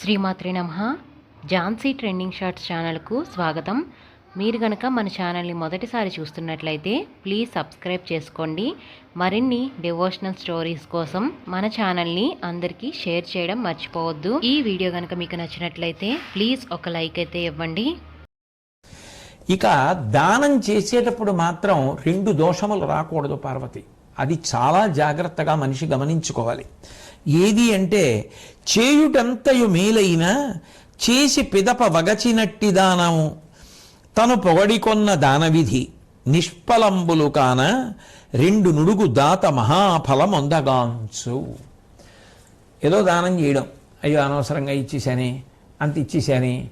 శ్రీమాత్రి నమ. Jhansi trending shorts ఛానల్కు స్వాగతం. మీరు గనక మన ఛానల్ని మొదటిసారి చూస్తున్నట్లయితే ప్లీజ్ సబ్స్క్రైబ్ చేసుకోండి. మరిన్ని డివోషనల్ స్టోరీస్ కోసం మన ఛానల్ని అందరికీ షేర్ చేయడం మర్చిపోవద్దు. ఈ వీడియో కనుక మీకు నచ్చినట్లయితే ప్లీజ్ ఒక లైక్ అయితే ఇవ్వండి. ఇక దానం చేసేటప్పుడు మాత్రం రెండు దోషములు రాకూడదు పార్వతి. అది చాలా జాగ్రత్తగా మనిషి గమనించుకోవాలి. ఏది అంటే చేయుటంతయు మేలైన చేసి పిదప వగచినట్టి దానము తను పొగడికొన్న దానవిధి నిష్ఫలంబులు కాన రెండు నుడుగు దాత మహాఫలమొందగాంచు. ఏదో దానం చేయడం. అయ్యో అనవసరంగా ఇచ్చేసానే అంత ఇచ్చేసానే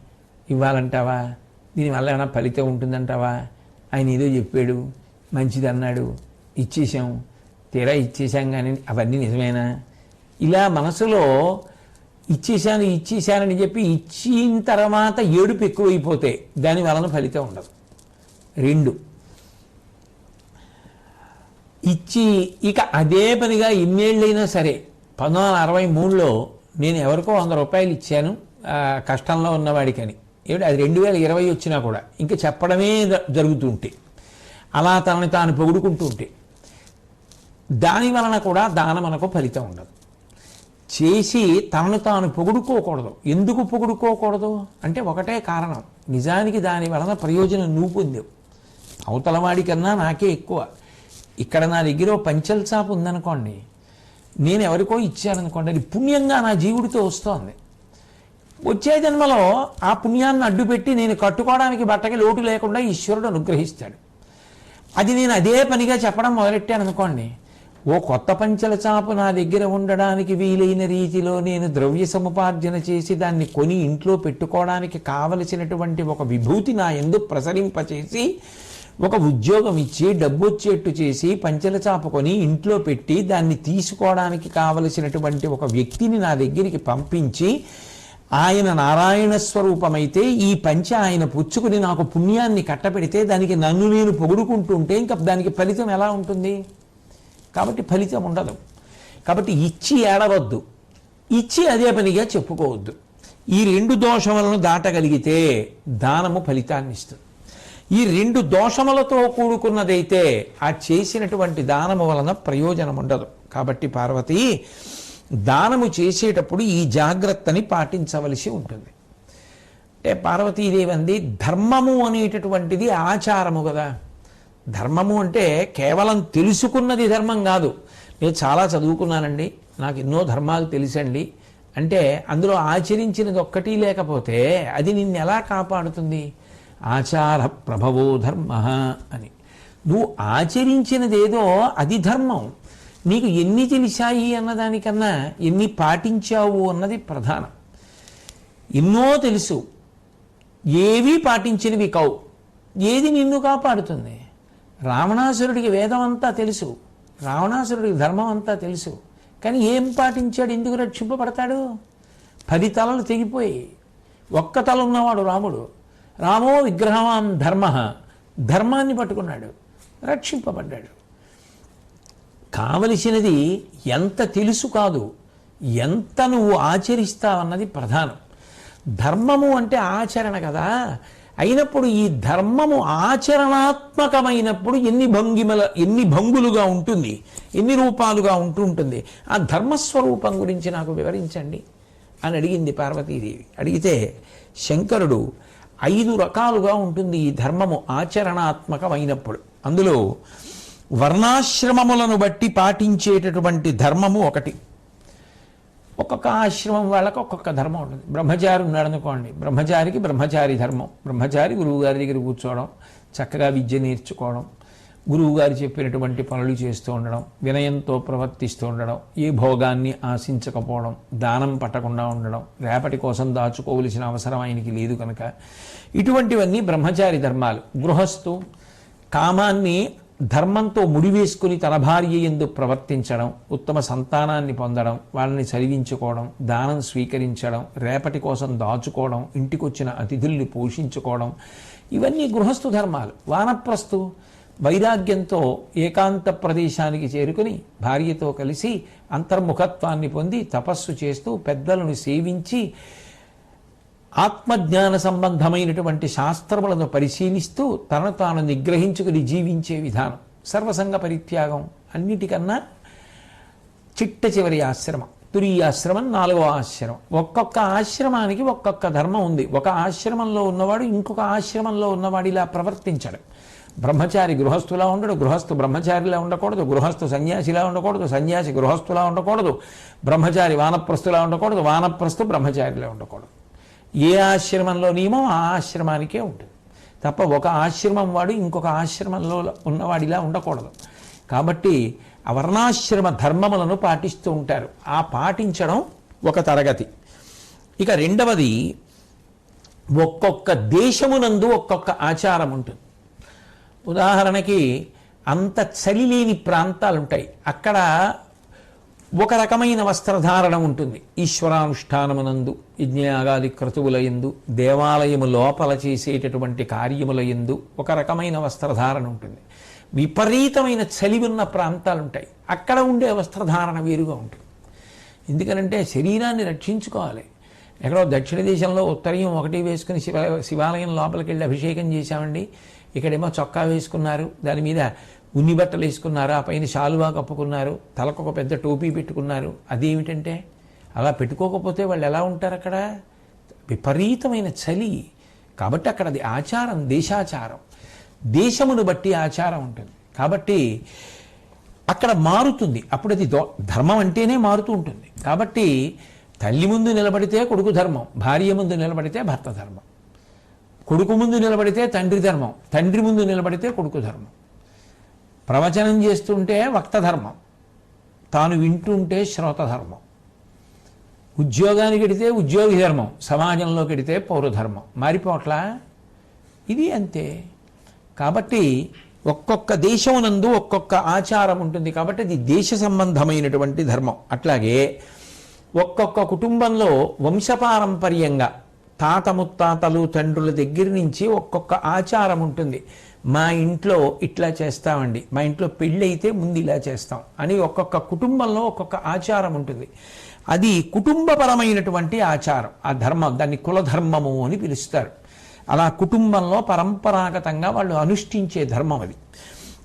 ఇవ్వాలంటావా? దీనివల్ల ఏమైనా ఫలితం ఉంటుందంటావా? ఆయన ఏదో చెప్పాడు మంచిది అన్నాడు ఇచ్చేసాం తీరా ఇచ్చేసాం కానీ అవన్నీ నిజమేనా? ఇలా మనసులో ఇచ్చేశాను ఇచ్చేశానని చెప్పి ఇచ్చిన తర్వాత ఏడుపు ఎక్కువైపోతే దాని వలన ఫలితం ఉండదు. రెండు. ఇచ్చి ఇక అదే పనిగా ఇన్నేళ్ళైనా సరే పంతొమ్మిది వందల అరవై మూడులో నేను ఎవరికో వంద రూపాయలు ఇచ్చాను కష్టంలో ఉన్నవాడికని. ఏమిటి? అది రెండు వేల ఇరవై వచ్చినా కూడా ఇంకా చెప్పడమే జ- జరుగుతుంటే అలా తనని తాను పొగుడుకుంటూ ఉంటే. దాని వలన కూడా దానం మనకు ఫలితం ఉండదు. చేసి తనను తాను పొగుడుకోకూడదు. ఎందుకు పొగుడుకోకూడదు? అంటే ఒకటే కారణం. నిజానికి దాని వలన ప్రయోజనం నువ్వు పొందావు. అవతల వాడికన్నా నాకే ఎక్కువ. ఇక్కడ నా దగ్గర పంచల్ చాప్ ఉందనుకోండి. నేను ఎవరికో ఇచ్చాననుకోండి అది పుణ్యంగా నా జీవుడితో వస్తోంది. వచ్చే జన్మలో ఆ పుణ్యాన్ని అడ్డుపెట్టి నేను కట్టుకోవడానికి బట్టకి లోటు లేకుండా ఈశ్వరుడు అనుగ్రహిస్తాడు. అది నేను అదే పనిగా చెప్పడం మొదలెట్టాను అనుకోండి ఓ కొత్త పంచల చాపు నా దగ్గర ఉండడానికి వీలైన రీతిలో నేను ద్రవ్య సముపార్జన చేసి దాన్ని కొని ఇంట్లో పెట్టుకోవడానికి కావలసినటువంటి ఒక విభూతి నా ఎందు ప్రసరింపచేసి ఒక ఉద్యోగం ఇచ్చి డబ్బు వచ్చేట్టు చేసి పంచల చాప కొని ఇంట్లో పెట్టి దాన్ని తీసుకోవడానికి కావలసినటువంటి ఒక వ్యక్తిని నా దగ్గరికి పంపించి ఆయన నారాయణ స్వరూపమైతే ఈ పంచ ఆయన పుచ్చుకుని నాకు పుణ్యాన్ని కట్టపెడితే దానికి నన్ను నేను పొగుడుకుంటుంటే ఇంకా దానికి ఫలితం ఎలా ఉంటుంది? కాబట్టి ఫలితం ఉండదు. కాబట్టి ఇచ్చి ఏడవద్దు. ఇచ్చి అదే పనిగా చెప్పుకోవద్దు. ఈ రెండు దోషములను దాటగలిగితే దానము ఫలితాన్ని ఇస్తుంది. ఈ రెండు దోషములతో కూడుకున్నదైతే ఆ చేసినటువంటి దానము వలన ప్రయోజనం ఉండదు. కాబట్టి పార్వతి దానము చేసేటప్పుడు ఈ జాగ్రత్తని పాటించవలసి ఉంటుంది. అంటే పార్వతీదేవి అంది ధర్మము అనేటటువంటిది ఆచారము కదా. ధర్మము అంటే కేవలం తెలుసుకున్నది ధర్మం కాదు. నేను చాలా చదువుకున్నానండి. నాకు ఎన్నో ధర్మాలు తెలుసండి. అంటే అందులో ఆచరించినది ఒక్కటి లేకపోతే అది నిన్ను ఎలా కాపాడుతుంది? ఆచార ప్రభవో ధర్మ అని. నువ్వు ఆచరించినదేదో అది ధర్మం. నీకు ఎన్ని తెలిసాయి అన్నదానికన్నా ఎన్ని పాటించావు అన్నది ప్రధానం. ఎన్నో తెలుసు. ఏవీ పాటించినవి కావు. ఏది నిన్ను కాపాడుతుంది? రావణాసురుడికి వేదం అంతా తెలుసు. రావణాసురుడికి ధర్మం అంతా తెలుసు. కానీ ఏం పాటించాడు? ఎందుకు రక్షింపబడతాడు? పది తలలు తెగిపోయి ఒక్క తల ఉన్నవాడు రాముడు. రామో విగ్రహవాన్ ధర్మ. ధర్మాన్ని పట్టుకున్నాడు. రక్షింపబడ్డాడు. కావలసినది ఎంత తెలుసు కాదు. ఎంత నువ్వు ఆచరిస్తావన్నది ప్రధానం. ధర్మము అంటే ఆచరణ కదా. అయినప్పుడు ఈ ధర్మము ఆచరణాత్మకమైనప్పుడు ఎన్ని భంగిమల ఎన్ని భంగులుగా ఉంటుంది ఎన్ని రూపాలుగా ఉంటూ ఉంటుంది. ఆ ధర్మస్వరూపం గురించి నాకు వివరించండి అని అడిగింది పార్వతీదేవి. అడిగితే శంకరుడు ఐదు రకాలుగా ఉంటుంది ఈ ధర్మము ఆచరణాత్మకమైనప్పుడు. అందులో వర్ణాశ్రమములను బట్టి పాటించేటటువంటి ధర్మము ఒకటి. ఒక్కొక్క ఆశ్రమం వాళ్ళకి ఒక్కొక్క ధర్మం ఉంటుంది. బ్రహ్మచారి ఉన్నాడు అనుకోండి. బ్రహ్మచారికి బ్రహ్మచారి ధర్మం. బ్రహ్మచారి గురువుగారి దగ్గర కూర్చోవడం చక్కగా విద్య నేర్చుకోవడం గురువుగారు చెప్పినటువంటి పనులు చేస్తూ ఉండడం వినయంతో ప్రవర్తిస్తూ ఉండడం ఏ భోగాన్ని ఆశించకపోవడం దానం పట్టకుండా ఉండడం రేపటి కోసం దాచుకోవలసిన అవసరం ఆయనకి లేదు కనుక. ఇటువంటివన్నీ బ్రహ్మచారి ధర్మాలు. గృహస్థు కామాన్ని ధర్మంతో ముడివేసుకుని తన భార్య ఎందు ప్రవర్తించడం ఉత్తమ సంతానాన్ని పొందడం వాళ్ళని చదివించుకోవడం దానం స్వీకరించడం రేపటి కోసం దాచుకోవడం ఇంటికొచ్చిన అతిథుల్ని పోషించుకోవడం ఇవన్నీ గృహస్థు ధర్మాలు. వానప్రస్థు వైరాగ్యంతో ఏకాంత ప్రదేశానికి చేరుకుని భార్యతో కలిసి అంతర్ముఖత్వాన్ని పొంది తపస్సు చేస్తూ పెద్దలను సేవించి ఆత్మజ్ఞాన సంబంధమైనటువంటి శాస్త్రములను పరిశీలిస్తూ తనను తాను నిగ్రహించుకుని జీవించే విధానం. సర్వసంగ పరిత్యాగం అన్నిటికన్నా చిట్ట చివరి ఆశ్రమం తురీయాశ్రమం నాలుగవ ఆశ్రమం. ఒక్కొక్క ఆశ్రమానికి ఒక్కొక్క ధర్మం ఉంది. ఒక ఆశ్రమంలో ఉన్నవాడు ఇంకొక ఆశ్రమంలో ఉన్నవాడు ఇలా ప్రవర్తించడం. బ్రహ్మచారి గృహస్థులా ఉండడు గృహస్థు బ్రహ్మచారిలా ఉండకూడదు గృహస్థు సన్యాసిలా ఉండకూడదు సన్యాసి గృహస్థులా ఉండకూడదు బ్రహ్మచారి వానప్రస్థులా ఉండకూడదు వానప్రస్థు బ్రహ్మచారిలా ఉండకూడదు. ఏ ఆశ్రమంలో నియమం ఆ ఆశ్రమానికే ఉంటుంది తప్ప ఒక ఆశ్రమం వాడు ఇంకొక ఆశ్రమంలో ఉన్నవాడిలా ఉండకూడదు. కాబట్టి అవర్ణాశ్రమ ధర్మములను పాటిస్తూ ఉంటారు. ఆ పాటించడం ఒక తరగతి. ఇక రెండవది ఒక్కొక్క దేశమునందు ఒక్కొక్క ఆచారం ఉంటుంది. ఉదాహరణకి అంత చలి లేని ప్రాంతాలు ఉంటాయి అక్కడ ఒక రకమైన వస్త్రధారణ ఉంటుంది. ఈశ్వరానుష్ఠానమునందు యజ్ఞయాగాది క్రతువుల ఎందు దేవాలయము లోపల చేసేటటువంటి కార్యముల ఎందు ఒక రకమైన వస్త్రధారణ ఉంటుంది. విపరీతమైన చలి ఉన్న ప్రాంతాలు ఉంటాయి అక్కడ ఉండే వస్త్రధారణ వేరుగా ఉంటుంది. ఎందుకనంటే శరీరాన్ని రక్షించుకోవాలి. ఎక్కడో దక్షిణ దేశంలో ఉత్తరీయం ఒకటి వేసుకుని శివ శివాలయం లోపలికి వెళ్ళి అభిషేకం చేశామండి. ఇక్కడేమో చొక్కా వేసుకున్నారు. దాని మీద ఉన్ని బట్టలు వేసుకున్నారు? ఆ పైన శాలువా కప్పుకున్నారు. తలకు ఒక పెద్ద టోపీ పెట్టుకున్నారు. అదేమిటంటే అలా పెట్టుకోకపోతే వాళ్ళు ఎలా ఉంటారు అక్కడ? విపరీతమైన చలి. కాబట్టి అక్కడ అది ఆచారం దేశాచారం. దేశమును బట్టి ఆచారం ఉంటుంది. కాబట్టి అక్కడ మారుతుంది. అప్పుడు అది ధర్మం అంటేనే మారుతూ ఉంటుంది. కాబట్టి తల్లి ముందు నిలబడితే కొడుకు ధర్మం భార్య ముందు నిలబడితే భర్త ధర్మం. కొడుకు ముందు నిలబడితే తండ్రి ధర్మం తండ్రి ముందు నిలబడితే కొడుకు ధర్మం. ప్రవచనం చేస్తుంటే వక్త ధర్మం తాను వింటుంటే శ్రోత ధర్మం ఉద్యోగానికి ఎడితే ఉద్యోగి ధర్మం సమాజంలోకి ఎడితే పౌరధర్మం. మారిపోట్లా? ఇది అంతే. కాబట్టి ఒక్కొక్క దేశమునందు ఒక్కొక్క ఆచారం ఉంటుంది కాబట్టి అది దేశ సంబంధమైనటువంటి ధర్మం. అట్లాగే ఒక్కొక్క కుటుంబంలో వంశపారంపర్యంగా తాత ముత్తాతలు తండ్రుల దగ్గర నుంచి ఒక్కొక్క ఆచారం ఉంటుంది. మా ఇంట్లో ఇట్లా చేస్తామండి. మా ఇంట్లో పెళ్ళి అయితే ముందు ఇలా చేస్తాం. అని ఒక్కొక్క కుటుంబంలో ఒక్కొక్క ఆచారం ఉంటుంది. అది కుటుంబపరమైనటువంటి ఆచారం. ఆ ధర్మం దాన్ని కులధర్మము అని పిలుస్తారు. అలా కుటుంబంలో పరంపరాగతంగా వాళ్ళు అనుష్ఠించే ధర్మం అది.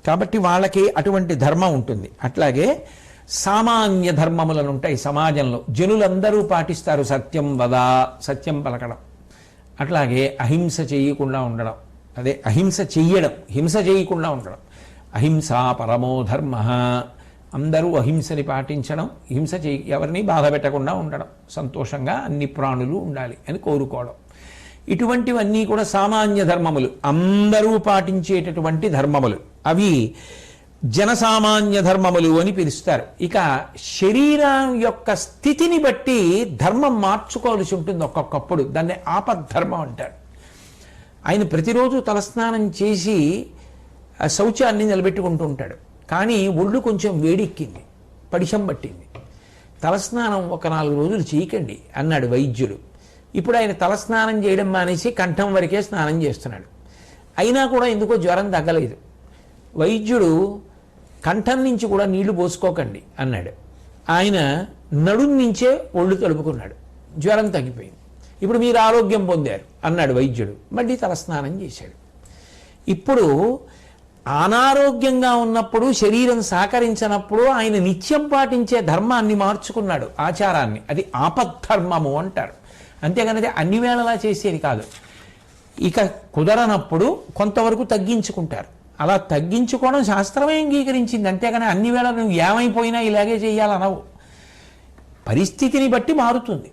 కాబట్టి వాళ్ళకి అటువంటి ధర్మం ఉంటుంది. అట్లాగే సామాన్య ధర్మములను ఉంటాయి సమాజంలో. జనులందరూ పాటిస్తారు సత్యం వదా సత్యం పలకడం. అట్లాగే అహింస చేయకుండా ఉండడం. అదే అహింస చెయ్యడం హింస చేయకుండా ఉండడం. అహింస పరమో ధర్మ. అందరూ అహింసని పాటించడం హింస చేయ ఎవరిని బాధ పెట్టకుండా ఉండడం. సంతోషంగా అన్ని ప్రాణులు ఉండాలి అని కోరుకోవడం. ఇటువంటివన్నీ కూడా సామాన్య ధర్మములు. అందరూ పాటించేటటువంటి ధర్మములు. అవి జనసామాన్య ధర్మములు అని పిలుస్తారు. ఇక శరీరం యొక్క స్థితిని బట్టి ధర్మం మార్చుకోవాల్సి ఉంటుంది ఒక్కొక్కప్పుడు. దాన్ని ఆపద్ధర్మం అంటారు. ఆయన ప్రతిరోజు తలస్నానం చేసి ఆ శౌచాన్ని నిలబెట్టుకుంటూ ఉంటాడు. కానీ ఒళ్ళు కొంచెం వేడెక్కింది పడిషం పట్టింది. తలస్నానం ఒక నాలుగు రోజులు చేయకండి అన్నాడు వైద్యుడు. ఇప్పుడు ఆయన తలస్నానం చేయడం మానేసి కంఠం వరకే స్నానం చేస్తున్నాడు. అయినా కూడా ఎందుకో జ్వరం తగ్గలేదు. వైద్యుడు కంఠం నుంచి కూడా నీళ్ళు పోసుకోకండి అన్నాడు. ఆయన నడుం నుంచే ఒళ్ళు తలుపుకున్నాడు. జ్వరం తగ్గిపోయింది. ఇప్పుడు మీరు ఆరోగ్యం పొందారు అన్నాడు వైద్యుడు. మళ్ళీ తలస్నానం చేశాడు. ఇప్పుడు అనారోగ్యంగా ఉన్నప్పుడు శరీరం సహకరించినప్పుడు ఆయన నిత్యం పాటించే ధర్మాన్ని మార్చుకున్నాడు ఆచారాన్ని. అది ఆపద్ధర్మము అంటారు. అంతేగాని అది అన్ని వేళలా చేసేది కాదు. ఇక కుదరనప్పుడు కొంతవరకు తగ్గించుకుంటారు. అలా తగ్గించుకోవడం శాస్త్రమే అంగీకరించింది. అంతేగాని అన్ని వేళ నువ్వు ఏమైపోయినా ఇలాగే చేయాలనవు. పరిస్థితిని బట్టి మారుతుంది.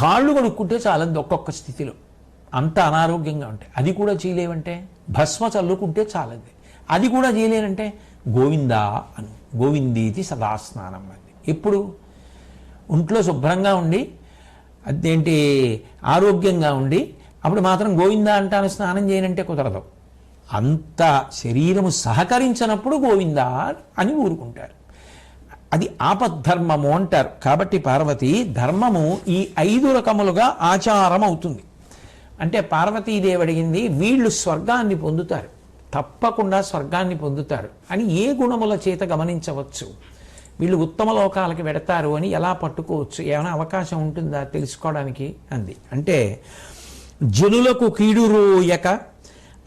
కాళ్ళు కడుక్కుంటే చాలంది ఒక్కొక్క స్థితిలో. అంత అనారోగ్యంగా ఉంటాయి అది కూడా చేయలేవంటే? భస్మ చల్లుకుంటే చాలంది. అది కూడా చేయలేనంటే? గోవిందా అను. గోవిందీతి సదా స్నానం అంది. ఎప్పుడు? ఒంట్లో శుభ్రంగా ఉండి అదేంటి ఆరోగ్యంగా ఉండి అప్పుడు మాత్రం గోవిందా అంటాను స్నానం చేయనంటే కుదరదు. అంత శరీరము సహకరించినప్పుడు గోవిందా అని ఊరుకుంటారు. అది ఆపద్ధర్మము అంటారు. కాబట్టి పార్వతి ధర్మము ఈ ఐదు రకములుగా ఆచారం అవుతుంది అంటే పార్వతీదేవి అడిగింది వీళ్ళు స్వర్గాన్ని పొందుతారు. తప్పకుండా స్వర్గాన్ని పొందుతారు అని ఏ గుణముల చేత గమనించవచ్చు? వీళ్ళు ఉత్తమ లోకాలకి పెడతారు అని ఎలా పట్టుకోవచ్చు? ఏమైనా అవకాశం ఉంటుందా తెలుసుకోవడానికి? అంది. అంటే జనులకు కీడురోయక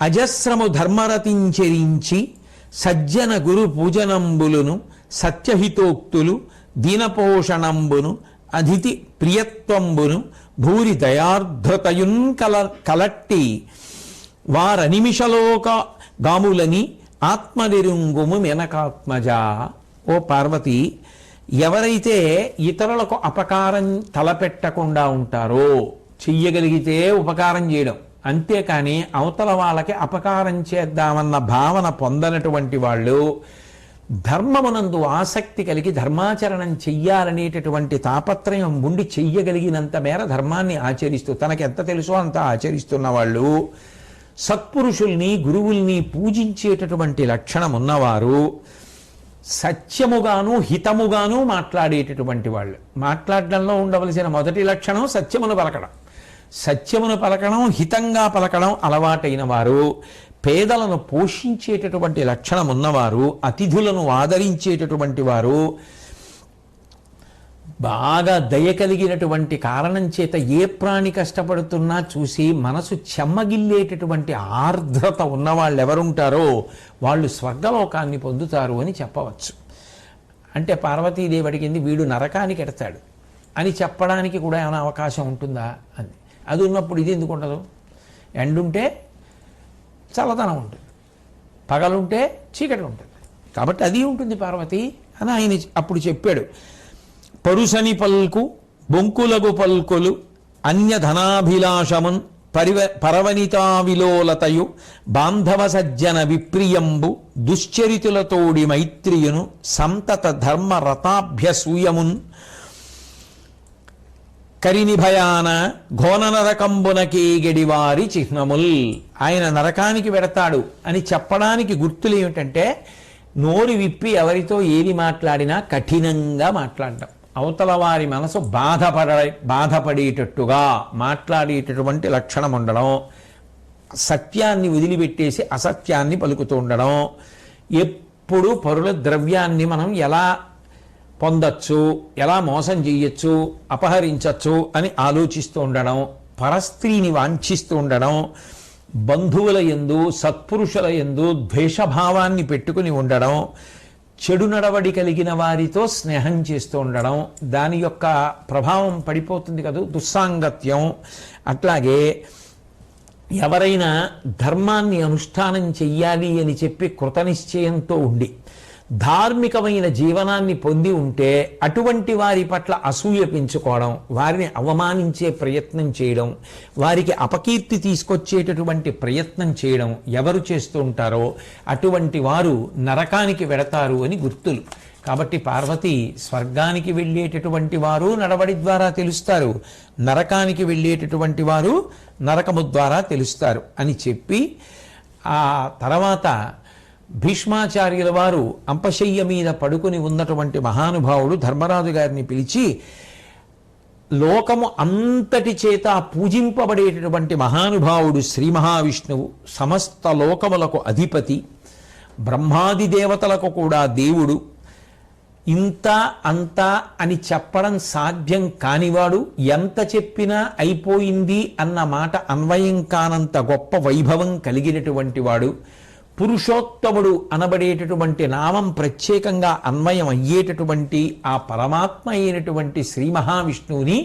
అజస్రము ధర్మరతించరించి సజ్జన గురు పూజనంబులును సత్యహితోక్తులు దీనపోషణంబును అధితి ప్రియత్వంబును భూరి దయార్ధతయున్ కల కలట్టి వారనిమిషలోక గాములని ఆత్మనిరుంగుము మెనకాత్మజ. ఓ పార్వతి ఎవరైతే ఇతరులకు అపకారం తలపెట్టకుండా ఉంటారో చెయ్యగలిగితే ఉపకారం చేయడం. అంతేకాని అవతల వాళ్ళకి అపకారం చేద్దామన్న భావన పొందనటువంటి వాళ్ళు ధర్మమునందు ఆసక్తి కలిగి ధర్మాచరణం చెయ్యాలనేటటువంటి తాపత్రయం ఉండి చెయ్యగలిగినంత మేర ధర్మాన్ని ఆచరిస్తూ తనకు ఎంత తెలుసో అంత ఆచరిస్తున్న వాళ్ళు సత్పురుషుల్ని గురువుల్ని పూజించేటటువంటి లక్షణం ఉన్నవారు సత్యముగాను హితముగాను మాట్లాడేటటువంటి వాళ్ళు. మాట్లాడడంలో ఉండవలసిన మొదటి లక్షణం సత్యమును పలకడం. సత్యమును పలకడం హితంగా పలకడం అలవాటైన వారు పేదలను పోషించేటటువంటి లక్షణం ఉన్నవారు అతిథులను ఆదరించేటటువంటి వారు బాగా దయ కలిగినటువంటి కారణం చేత ఏ ప్రాణి కష్టపడుతున్నా చూసి మనసు చెమ్మగిల్లేటటువంటి ఆర్ద్రత ఉన్నవాళ్ళు ఎవరుంటారో వాళ్ళు స్వర్గలోకాన్ని పొందుతారు అని చెప్పవచ్చు. అంటే పార్వతీదేవి అడిగింది వీడు నరకానికి ఎడతాడు. అని చెప్పడానికి కూడా ఏమైనా అవకాశం ఉంటుందా? అని. అది ఉన్నప్పుడు ఇది ఎందుకు ఉండదు? ఎండుంటే చల్లదనం ఉంటుంది. పగలుంటే చీకటి ఉంటుంది కాబట్టి అది ఉంటుంది పార్వతి అని ఆయన అప్పుడు చెప్పాడు. పరుసని పల్కు బొంకులగు పల్కులు అన్యధనాభిలాషమున్ పరివ పరవనితావిలోలతయు బాంధవ సజ్జన విప్రియంబు దుశ్చరితులతోడి మైత్రియును సంతత ధర్మ కరినిభయాన ఘోన నరకంబునకి గడివారి చిహ్నముల్. ఆయన నరకానికి వెడతాడు అని చెప్పడానికి గుర్తులు ఏమిటంటే నోరు విప్పి ఎవరితో ఏది మాట్లాడినా కఠినంగా మాట్లాడటం అవతల వారి మనసు బాధపడ బాధపడేటట్టుగా మాట్లాడేటటువంటి లక్షణం ఉండడం. సత్యాన్ని వదిలిపెట్టేసి అసత్యాన్ని పలుకుతూ ఉండడం. ఎప్పుడు పరుల ద్రవ్యాన్ని మనం ఎలా పొందొచ్చు ఎలా మోసం చేయొచ్చు అపహరించవచ్చు అని ఆలోచిస్తూ ఉండడం పరస్త్రీని వాంఛిస్తూ ఉండడం బంధువుల ఎందు సత్పురుషుల ఎందు ద్వేషభావాన్ని పెట్టుకుని ఉండడం చెడు నడవడి కలిగిన వారితో స్నేహం చేస్తూ ఉండడం దాని యొక్క ప్రభావం పడిపోతుంది కదా దుస్సాంగత్యం. అట్లాగే ఎవరైనా ధర్మాన్ని అనుష్ఠానం చెయ్యాలి అని చెప్పి కృతనిశ్చయంతో ఉండి ధార్మికమైన జీవనాన్ని పొంది ఉంటే అటువంటి వారి పట్ల అసూయ పెంచుకోవడం వారిని అవమానించే ప్రయత్నం చేయడం వారికి అపకీర్తి తీసుకొచ్చేటటువంటి ప్రయత్నం చేయడం ఎవరు చేస్తూ ఉంటారో అటువంటి వారు నరకానికి వెడతారు అని గుర్తులు. కాబట్టి పార్వతి స్వర్గానికి వెళ్ళేటటువంటి వారు నడవడి ద్వారా తెలుస్తారు. నరకానికి వెళ్ళేటటువంటి వారు నరకము ద్వారా తెలుస్తారు అని చెప్పి ఆ తర్వాత భీష్మాచార్యుల వారు అంపశయ్య మీద పడుకుని ఉన్నటువంటి మహానుభావుడు ధర్మరాజు గారిని పిలిచి లోకము అంతటి చేత పూజింపబడేటటువంటి మహానుభావుడు శ్రీ మహావిష్ణువు సమస్త లోకములకు అధిపతి బ్రహ్మాది దేవతలకు కూడా దేవుడు. ఇంత అంత అని చెప్పడం సాధ్యం కానివాడు ఎంత చెప్పినా అయిపోయింది అన్న మాట అన్వయం కానంత గొప్ప వైభవం కలిగినటువంటి వాడు. పురుషోత్తముడు అనబడేటటువంటి నామం ప్రత్యేకంగా అన్వయం అయ్యేటటువంటి ఆ పరమాత్మ అయినటువంటి శ్రీ మహావిష్ణువుని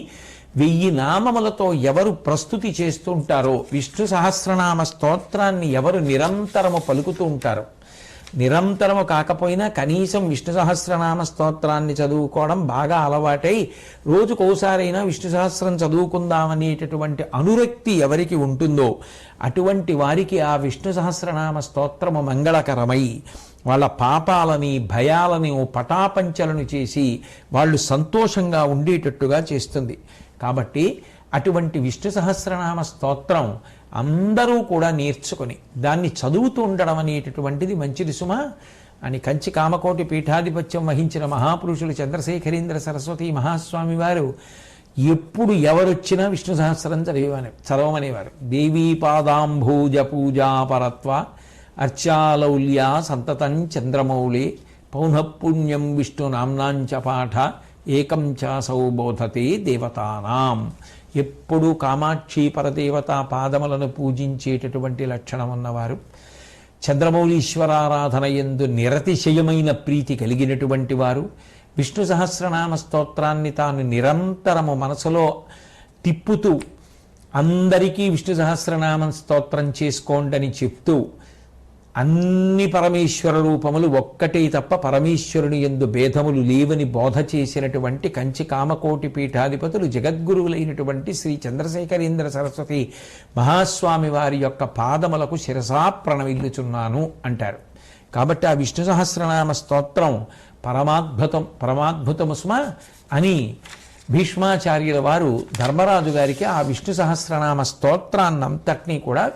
వెయ్యి నామములతో ఎవరు ప్రస్తుతి చేస్తుంటారో విష్ణు సహస్రనామ స్తోత్రాన్ని ఎవరు నిరంతరము పలుకుతూ ఉంటారో నిరంతరము కాకపోయినా కనీసం విష్ణు సహస్రనామ స్తోత్రాన్ని చదువుకోవడం బాగా అలవాటై రోజుకోసారైనా విష్ణు సహస్రం చదువుకుందామనేటటువంటి అనురక్తి ఎవరికి ఉంటుందో అటువంటి వారికి ఆ విష్ణు సహస్రనామ స్తోత్రము మంగళకరమై వాళ్ళ పాపాలని భయాలని పటాపంచలను చేసి వాళ్ళు సంతోషంగా ఉండేటట్టుగా చేస్తుంది. కాబట్టి అటువంటి విష్ణు సహస్రనామ స్తోత్రం అందరూ కూడా నేర్చుకొని దాన్ని చదువుతూ ఉండడం అనేటటువంటిది మంచిది సుమ. అని కంచి కామకోటి పీఠాధిపత్యం వహించిన మహాపురుషులు చంద్రశేఖరేంద్ర సరస్వతి మహాస్వామి వారు ఎప్పుడు ఎవరొచ్చినా విష్ణు సహస్రం చదివేవారు చదవమనేవారు. దేవీ పాదాంభూజ పూజా పరత్వ అర్చాలౌల్య సంతతం చంద్రమౌళి పౌనఃపుణ్యం విష్ణు నామ్నాంచ పాఠ ఏకం చాసౌ బోధతే దేవతానాం. ఎప్పుడూ కామాక్షి పరదేవత పాదములను పూజించేటటువంటి లక్షణం ఉన్నవారు. చంద్రమౌళీశ్వరారాధన ఎందు నిరతిశయమైన ప్రీతి కలిగినటువంటి వారు. విష్ణు సహస్రనామ స్తోత్రాన్ని తాను నిరంతరము మనసులో తిప్పుతూ అందరికీ విష్ణు సహస్రనామ స్తోత్రం చేసుకోండని చెప్తూ అన్ని పరమేశ్వర రూపములు ఒక్కటే తప్ప పరమేశ్వరుని ఎందు భేదములు లేవని బోధ చేసినటువంటి కంచి కామకోటి పీఠాధిపతులు జగద్గురువులైనటువంటి శ్రీ చంద్రశేఖరేంద్ర సరస్వతి మహాస్వామి వారి యొక్క పాదములకు శిరసా ప్రణమిల్లుచున్నాను అంటారు. కాబట్టి ఆ విష్ణు సహస్రనామ స్తోత్రం పరమాద్భుతం పరమాద్భుతము స్మ అని భీష్మాచార్యుల వారు ధర్మరాజు గారికి ఆ విష్ణు సహస్రనామ స్తోత్రాన్నంతటినీ కూడా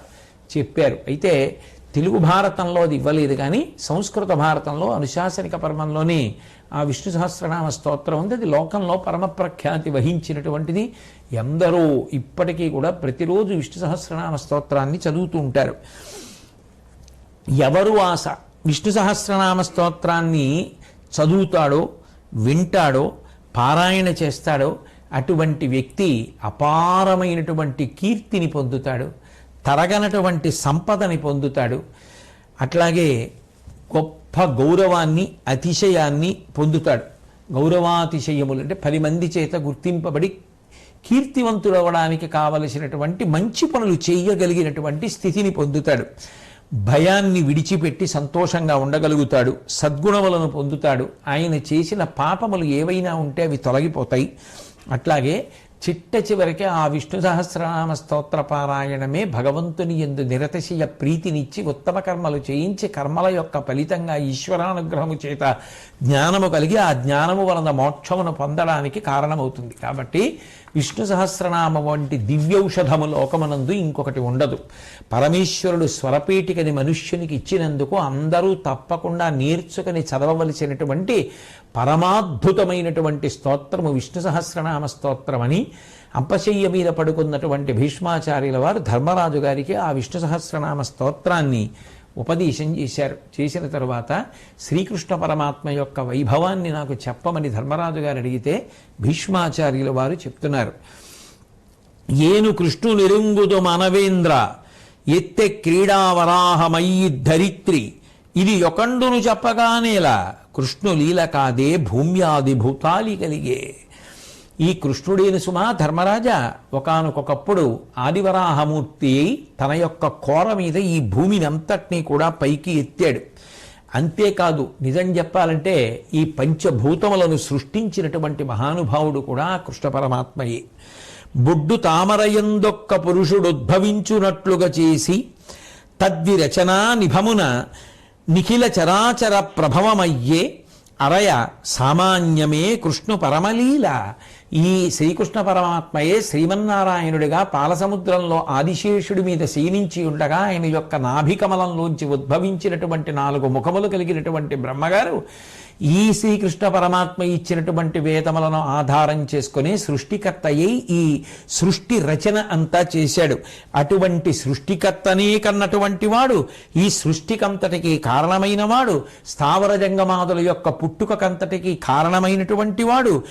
చెప్పారు. అయితే తెలుగు భారతంలో అది ఇవ్వలేదు కానీ సంస్కృత భారతంలో అనుశాసనిక పర్వంలోని ఆ విష్ణు సహస్రనామ స్తోత్రం ఉంది. అది లోకంలో పరమ ప్రఖ్యాతి వహించినటువంటిది. ఎందరో ఇప్పటికీ కూడా ప్రతిరోజు విష్ణు సహస్రనామ స్తోత్రాన్ని చదువుతూ ఉంటారు. ఎవరు ఆశ విష్ణు సహస్రనామ స్తోత్రాన్ని చదువుతాడో వింటాడో పారాయణ చేస్తాడో అటువంటి వ్యక్తి అపారమైనటువంటి కీర్తిని పొందుతాడు. తరగనటువంటి సంపదని పొందుతాడు. అట్లాగే గొప్ప గౌరవాన్ని అతిశయాన్ని పొందుతాడు. గౌరవాతిశయములు అంటే పది మంది చేత గుర్తింపబడి కీర్తివంతుడవడానికి కావలసినటువంటి మంచి పనులు చేయగలిగినటువంటి స్థితిని పొందుతాడు. భయాన్ని విడిచిపెట్టి సంతోషంగా ఉండగలుగుతాడు. సద్గుణములను పొందుతాడు. ఆయన చేసిన పాపములు ఏవైనా ఉంటే అవి తొలగిపోతాయి. అట్లాగే చిట్ట చివరికి ఆ విష్ణు సహస్రనామ స్తోత్ర పారాయణమే భగవంతుని ఎందు నిరతశయ ప్రీతినిచ్చి ఉత్తమ కర్మలు చేయించి కర్మల యొక్క ఫలితంగా ఈశ్వరానుగ్రహము చేత జ్ఞానము కలిగి ఆ జ్ఞానము వలన మోక్షమును పొందడానికి కారణమవుతుంది. కాబట్టి విష్ణు సహస్రనామ వంటి దివ్యౌషధము లోకమునందు ఇంకొకటి ఉండదు. పరమేశ్వరుడు స్వరపీఠికని మనుష్యునికి ఇచ్చినందుకు అందరూ తప్పకుండా నేర్చుకుని చదవవలసినటువంటి పరమాద్భుతమైనటువంటి స్తోత్రము విష్ణు సహస్రనామ స్తోత్రమని అంపశయ్య మీద పడుకున్నటువంటి భీష్మాచార్యుల వారు ధర్మరాజు గారికి ఆ విష్ణు సహస్రనామ స్తోత్రాన్ని ఉపదేశం చేశారు. చేసిన తరువాత శ్రీకృష్ణ పరమాత్మ యొక్క వైభవాన్ని నాకు చెప్పమని ధర్మరాజు గారు అడిగితే భీష్మాచార్యుల వారు చెప్తున్నారు. ఏను కృష్ణు నిరుంగుదు మనవేంద్ర ఎత్తె క్రీడావరాహమయ్యి ధరిత్రి ఇది యొకండును చెప్పగానేలా? కృష్ణులీల కాదే భూమ్యాది భూతాలి కలిగే ఈ కృష్ణుడైన సుమా ధర్మరాజా ఒకానొకప్పుడు ఆదివరాహమూర్తి అయి తన యొక్క కోర మీద ఈ భూమిని అంతటినీ కూడా పైకి ఎత్తాడు. అంతేకాదు నిజం చెప్పాలంటే ఈ పంచభూతములను సృష్టించినటువంటి మహానుభావుడు కూడా కృష్ణ పరమాత్మయే. బొడ్డు తామరయందొక్క పురుషుడుద్భవించునట్లుగా చేసి తద్విరచనా నిభమున నిఖిల చరాచర ప్రభవమయ్యే అరయ సామాన్యమే కృష్ణు పరమలీల. ఈ శ్రీకృష్ణ పరమాత్మయే శ్రీమన్నారాయణుడిగా పాలసముద్రంలో ఆదిశేషుడి మీద శయనించి ఉండగా ఆయన యొక్క నాభికమలంలోంచి ఉద్భవించినటువంటి నాలుగు ముఖములు కలిగినటువంటి బ్రహ్మగారు ఈ శ్రీకృష్ణ పరమాత్మ ఇచ్చినటువంటి వేదములను ఆధారం చేసుకుని సృష్టికర్త అయి ఈ సృష్టి రచన అంతా చేశాడు. అటువంటి సృష్టికర్తనే కన్నటువంటి వాడు ఈ సృష్టికంతటికి కారణమైన వాడు స్థావర జంగమాదుల యొక్క పుట్టుకకంతటికి కారణమైనటువంటి వాడు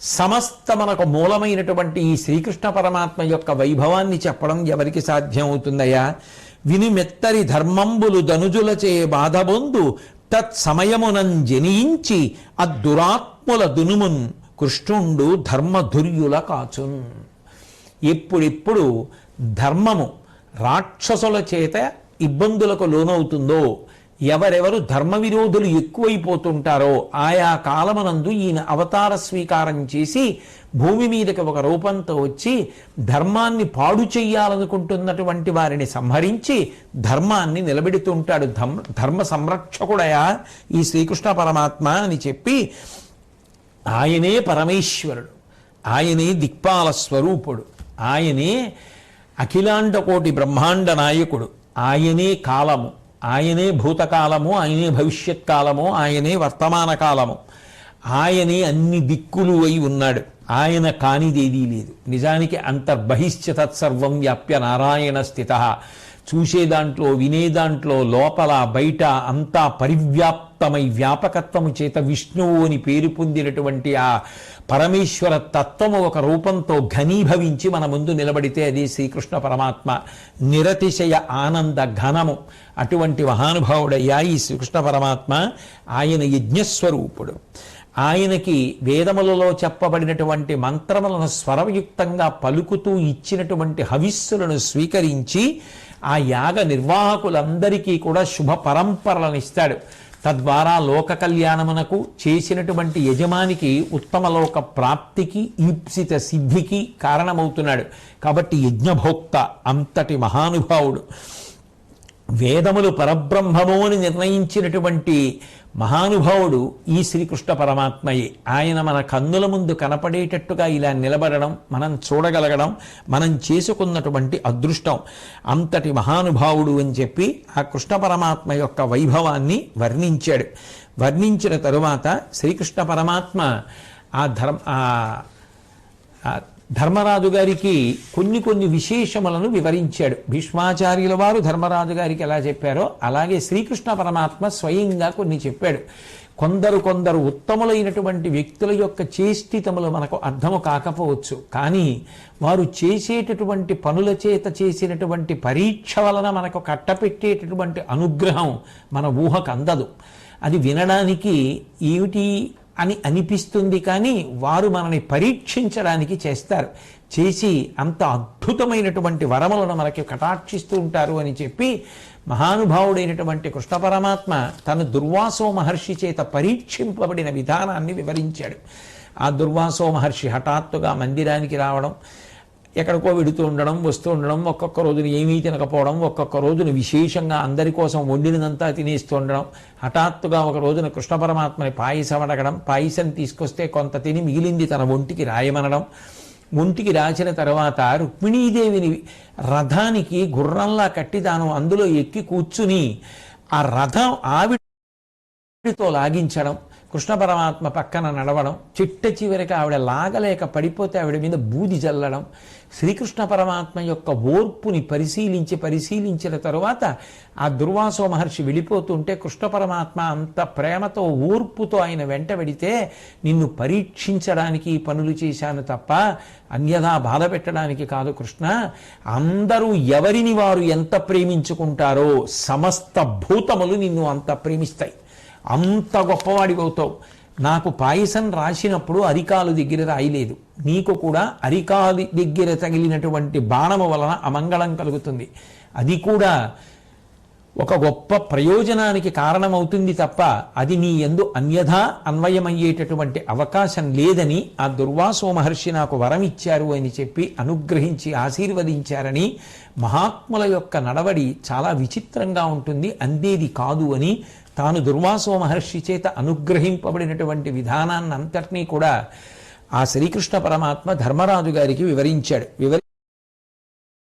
సమస్త మనకు మూలమైనటువంటి ఈ శ్రీకృష్ణ పరమాత్మ యొక్క వైభవాన్ని చెప్పడం ఎవరికి సాధ్యం అవుతుందయ్యా విని మెత్తరి ధర్మంబులు ధనుజులచే బాధబొందు తత్సమయమునం జనించి అద్దురాత్ముల దునుమున్ కృష్ణుండు ధర్మధుర్యుల కాచున్. ఎప్పుడెప్పుడు ధర్మము రాక్షసుల చేత ఇబ్బందులకు లోనవుతుందో ఎవరెవరు ధర్మ విరోధులు ఎక్కువైపోతుంటారో ఆయా కాలమనందు ఈయన అవతార స్వీకారం చేసి భూమి మీదకి ఒక రూపంతో వచ్చి ధర్మాన్ని పాడు చెయ్యాలనుకుంటున్నటువంటి వారిని సంహరించి ధర్మాన్ని నిలబెడుతుంటాడు. ధర్మ ధర్మ సంరక్షకుడయా ఈ శ్రీకృష్ణ పరమాత్మ అని చెప్పి ఆయనే పరమేశ్వరుడు. ఆయనే దిక్పాల స్వరూపుడు. ఆయనే అఖిలాండ కోటి బ్రహ్మాండ నాయకుడు. ఆయనే కాలము. ఆయనే భూతకాలము ఆయనే భవిష్యత్ కాలము ఆయనే వర్తమాన కాలము ఆయనే అన్ని దిక్కులు అయి ఉన్నాడు. ఆయన కానిదేదీ లేదు. నిజానికి అంతర్బహిష్య తత్సర్వం వ్యాప్య నారాయణ స్థిత. చూసే దాంట్లో వినే దాంట్లో లోపల బయట అంతా పరివ్యాప్తమై వ్యాపకత్వము చేత విష్ణువు అని పేరు పొందినటువంటి ఆ పరమేశ్వర తత్వము ఒక రూపంతో ఘనీభవించి మన ముందు నిలబడితే అది శ్రీకృష్ణ పరమాత్మ నిరతిశయ ఆనంద ఘనము. అటువంటి మహానుభావుడయ్యా ఈ శ్రీకృష్ణ పరమాత్మ. ఆయన యజ్ఞస్వరూపుడు. ఆయనకి వేదములలో చెప్పబడినటువంటి మంత్రములను స్వరయుక్తంగా పలుకుతూ ఇచ్చినటువంటి హవిస్సులను స్వీకరించి ఆ యాగ నిర్వాహకులందరికీ కూడా శుభ పరంపరలను ఇస్తాడు. తద్వారా లోక కళ్యాణమునకు చేసినటువంటి యజమానికి ఉత్తమ లోక ప్రాప్తికి ఈప్సిత సిద్ధికి కారణమవుతున్నాడు. కాబట్టి యజ్ఞభోక్త అంతటి మహానుభావుడు. వేదములు పరబ్రహ్మము అని నిర్ణయించినటువంటి మహానుభావుడు ఈ శ్రీకృష్ణ పరమాత్మయే. ఆయన మన కన్నుల ముందు కనపడేటట్టుగా ఇలా నిలబడడం మనం చూడగలగడం మనం చేసుకున్నటువంటి అదృష్టం. అంతటి మహానుభావుడు అని చెప్పి ఆ కృష్ణ పరమాత్మ యొక్క వైభవాన్ని వర్ణించాడు. వర్ణించిన తరువాత శ్రీకృష్ణ పరమాత్మ ఆ ధర్మ ధర్మరాజు గారికి కొన్ని కొన్ని విశేషములను వివరించాడు. భీష్మాచార్యుల వారు ధర్మరాజు గారికి ఎలా చెప్పారో అలాగే శ్రీకృష్ణ పరమాత్మ స్వయంగా కొన్ని చెప్పాడు. కొందరు కొందరు ఉత్తములైనటువంటి వ్యక్తుల యొక్క చేష్టితములు మనకు అర్థము కాకపోవచ్చు. కానీ వారు చేసేటటువంటి పనుల చేత చేసినటువంటి పరీక్ష వలన మనకు కట్టపెట్టేటటువంటి అనుగ్రహం మన ఊహకు అందదు. అది వినడానికి ఏమిటి అని అనిపిస్తుంది కానీ వారు మనని పరీక్షించడానికి చేస్తారు. చేసి అంత అద్భుతమైనటువంటి వరములను మనకి కటాక్షిస్తూ ఉంటారు అని చెప్పి మహానుభావుడైనటువంటి కృష్ణ పరమాత్మ తన దుర్వాసో మహర్షి చేత పరీక్షింపబడిన విధానాన్ని వివరించాడు. ఆ దుర్వాసో మహర్షి హఠాత్తుగా మందిరానికి రావడం ఎక్కడికో వెడుతూ ఉండడం వస్తూ ఉండడం ఒక్కొక్క రోజున ఏమీ తినకపోవడం ఒక్కొక్క రోజున విశేషంగా అందరి కోసం వండినదంతా తినేస్తూ ఉండడం హఠాత్తుగా ఒక రోజున కృష్ణ పరమాత్మని పాయసం అడగడం పాయసం తీసుకొస్తే కొంత తిని మిగిలింది తన ఒంటికి రాయమనడం ఒంటికి రాసిన తర్వాత రుక్మిణీదేవిని రథానికి గుర్రంలా కట్టి తాను అందులో ఎక్కి కూర్చుని ఆ రథం ఆవిడతో లాగించడం కృష్ణ పరమాత్మ పక్కన నడవడం చిట్ట చివరికి ఆవిడ లాగలేక పడిపోతే ఆవిడ మీద బూది జల్లడం శ్రీకృష్ణ పరమాత్మ యొక్క ఓర్పుని పరిశీలించి పరిశీలించిన తరువాత ఆ దుర్వాసో మహర్షి వెళ్ళిపోతుంటే కృష్ణ పరమాత్మ అంత ప్రేమతో ఓర్పుతో ఆయన వెంట వెడితే నిన్ను పరీక్షించడానికి పనులు చేశాను తప్ప అన్యథా బాధ పెట్టడానికి కాదు కృష్ణ. అందరూ ఎవరిని వారు ఎంత ప్రేమించుకుంటారో సమస్త భూతములు నిన్ను అంత ప్రేమిస్తాయి. అంత గొప్పవాడివవుతావు. నాకు పాయసం రాసినప్పుడు అరికాలు దగ్గర రాయలేదు. నీకు కూడా అరికాలు దగ్గర తగిలినటువంటి బాణము వలన అమంగళం కలుగుతుంది. అది కూడా ఒక గొప్ప ప్రయోజనానికి కారణమవుతుంది తప్ప అది నీ ఎందు అన్యథా అన్వయమయ్యేటటువంటి అవకాశం లేదని ఆ దుర్వాసో మహర్షి నాకు వరం ఇచ్చారు అని చెప్పి అనుగ్రహించి ఆశీర్వదించారని మహాత్ముల యొక్క నడవడి చాలా విచిత్రంగా ఉంటుంది. అందేది కాదు అని తాను దుర్వాసో మహర్షి చేత అనుగ్రహింపబడినటువంటి విధానాన్ని అంతటినీ కూడా ఆ శ్రీకృష్ణ పరమాత్మ ధర్మరాజు గారికి వివరించాడు. వివరి